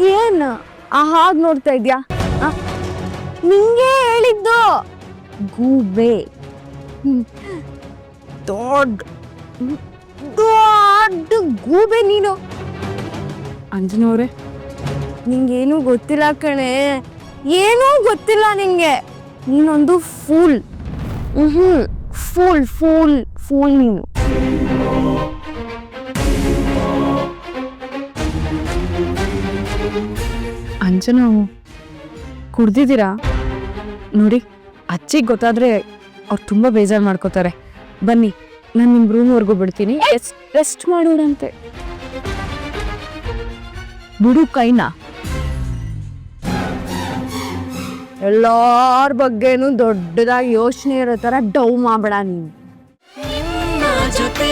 ಏನ್? ಆ ಹಾಗೆ ನೋಡ್ತಾ ಇದ್ಯಾ? ನಿಂಗೆ ಹೇಳಿದ್ದು ಗೂಬೆ. ದೊಡ್ಡ ದೊಡ್ಡ ಗೂಬೆ ನೀನು. ಅಂಜನವ್ರೆ ನಿಂಗೇನು ಗೊತ್ತಿಲ್ಲ ಕಣೆ. ಏನೂ ಗೊತ್ತಿಲ್ಲ ನಿಂಗೆ. ನೀನೊಂದು ಫೂಲ್. ಹ್ಞೂ ಫೂಲ್ ಫೂಲ್ ಫೂಲ್ ನೀನು. ಅಂಜನಾ, ಕುಡ್ದಿದ್ದೀರಾ? ನೋಡಿ, ಅಜ್ಜಿಗೆ ಗೊತ್ತಾದ್ರೆ ಅವ್ರು ತುಂಬ ಬೇಜಾರು ಮಾಡ್ಕೋತಾರೆ. ಬನ್ನಿ, ನಾನು ನಿಮ್ಮ ರೂಮ್ವರೆಗೂ ಬಿಡ್ತೀನಿ. ರೆಸ್ಟ್ ಮಾಡೋಣಂತೆ. ಬಿಡು ಕೈನಾ. ಎಲ್ಲಾರ ಬಗ್ಗೆನೂ ದೊಡ್ಡದಾಗಿ ಯೋಚನೆ ಇರೋ ಥರ ಡೌ ಮಾಡಬೇಡ ನೀನು. ಜೊತೆ